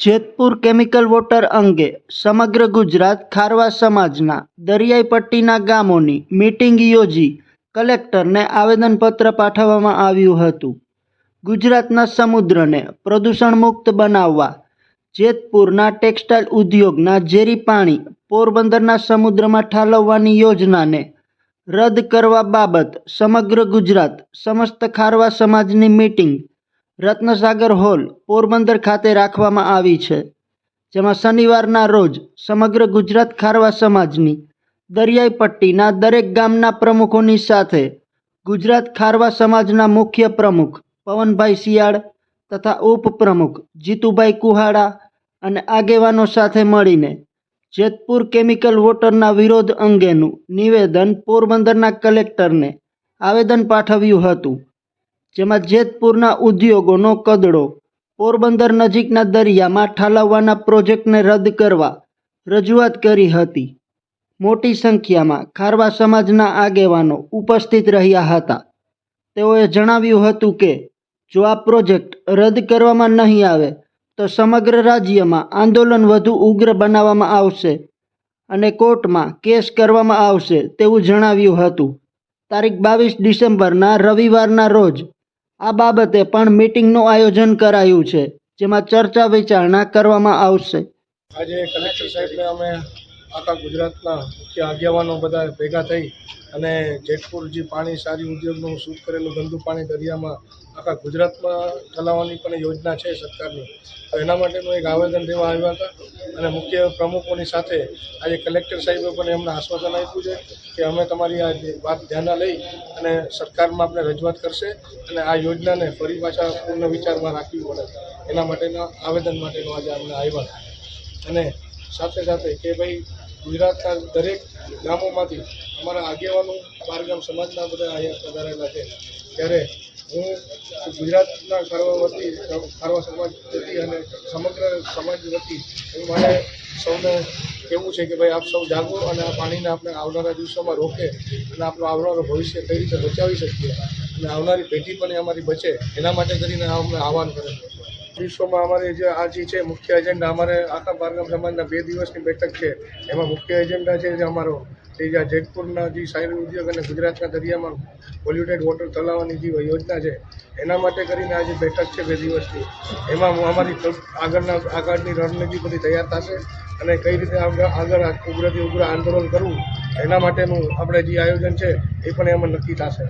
Jetpur chemical water અંગે સમગ્ર ગુજરાત ખારવા સમાજના દરિયાઈ પટ્ટીના ગામોની મિટિંગ યોજી કલેક્ટરને આવેદનપત્ર પાઠવવામાં આવ્યું હતું. ગુજરાતના સમુદ્રને પ્રદૂષણ મુક્ત બનાવવા જેતપુરના ટેક્સટાઇલ ઉદ્યોગના ઝેરી પાણી પોરબંદરના સમુદ્રમાં ઠાલવવાની યોજનાને રદ કરવા બાબત સમગ્ર ગુજરાત સમસ્ત ખારવા સમાજની મિટિંગ રત્નસાગર હોલ પોરબંદર ખાતે રાખવામાં આવી છે, જેમાં શનિવારના રોજ સમગ્ર ગુજરાત ખારવા સમાજની, દરિયાઈ પટ્ટીના દરેક ગામના પ્રમુખોની સાથે ગુજરાત ખારવા સમાજના મુખ્ય પ્રમુખ પવનભાઈ શિયાળ તથા ઉપપ્રમુખ જીતુભાઈ કુહાડા અને આગેવાનો સાથે મળીને જેતપુર કેમિકલ વોટરના વિરોધ અંગેનું નિવેદન પોરબંદરના કલેક્ટરને આવેદન પાઠવ્યું હતું. જેમાં જેતપુરના ઉદ્યોગોનો કદડો, પોરબંદર નજીકના દરિયામાં ઠાલવવાના પ્રોજેક્ટને રદ કરવા રજૂઆત કરી હતી. મોટી સંખ્યામાં ખારવા સમાજના આગેવાનો ઉપસ્થિત રહ્યા હતા. તેઓએ જણાવ્યું હતું કે, જો આ પ્રોજેક્ટ રદ કરવામાં નહીં આવે, તો સમગ્ર રાજ્યમાં આંદોલન વધુ ઉગ્ર બનાવવામાં આવશે અને કોર્ટમાં કેસ કરવામાં આવશે તેવું જણાવ્યું હતું. તારીખ બાવીસ ડિસેમ્બરના રવિવારના રોજ આ બાબતે પણ મિટિંગનું આયોજન કરાયું છે, જેમાં ચર્ચા વિચારણા કરવામાં આવશે. આજે કલેક્ટર સાહેબને અમે આખા ગુજરાતના મુખ્ય આગેવાનો બધા ભેગા થઈ અને જેતપુર જે પાણી સારી ઉદ્યોગનું શૂટ કરેલું ગંદુ પાણી દરિયામાં આખા ગુજરાતમાં ચલાવવાની પણ યોજના છે સરકારની. તો એના માટેનું એક આવેદન દેવા આવ્યા હતા અને મુખ્ય પ્રમુખોની સાથે આજે કલેક્ટર સાહેબે પણ એમને આશ્વાસન આપ્યું છે કે અમે તમારી આ વાત ધ્યાનમાં લઈ અને સરકારમાં આપણે રજૂઆત કરશે અને આ યોજનાને ફરી પાછા પૂર્ણ વિચારમાં રાખવી પડે. એના માટેના આવેદન માટેનો આજે અમને આવ્યા અને સાથે સાથે કે ભાઈ ગુજરાતના દરેક ગામોમાંથી અમારા આગેવાનો બારગામ સમાજના બધા અહીંયા પધારેલા છે. ત્યારે હું ગુજરાતના ખારવા વતી ખારવા સમાજ વતી અને સમગ્ર સમાજ વતી મારે સૌને કહેવું છે કે ભાઈ આપ સૌ જાગો અને આ પાણીને આપણે આવનારા દિવસોમાં રોકે અને આપણું આવનારું ભવિષ્ય કઈ રીતે બચાવી શકીએ અને આવનારી પેઢી પણ અમારી બચે, એના માટે કરીને અમને આહવાન કરે છે દિવસોમાં અમારે જે આ જે છે, મુખ્ય એજન્ડા, અમારે આખા બારગામ સમાજના બે દિવસની બેઠક છે. એમાં મુખ્ય એજન્ડા છે જે અમારો એ જે જેતપુરના જે સાયરી ઉદ્યોગ અને ગુજરાતના દરિયામાં પોલ્યુટેડ વોટર ચલાવવાની જે યોજના છે, એના માટે કરીને આ જે બેઠક છે બે દિવસની એમાં અમારી આગળના, આગળની રણનીતિ બધી તૈયાર થશે અને કઈ રીતે આગળ ઉગ્રથી ઉગ્ર આંદોલન કરવું, એના માટેનું આપણે જે આયોજન છે, એ પણ એમાં નક્કી થશે.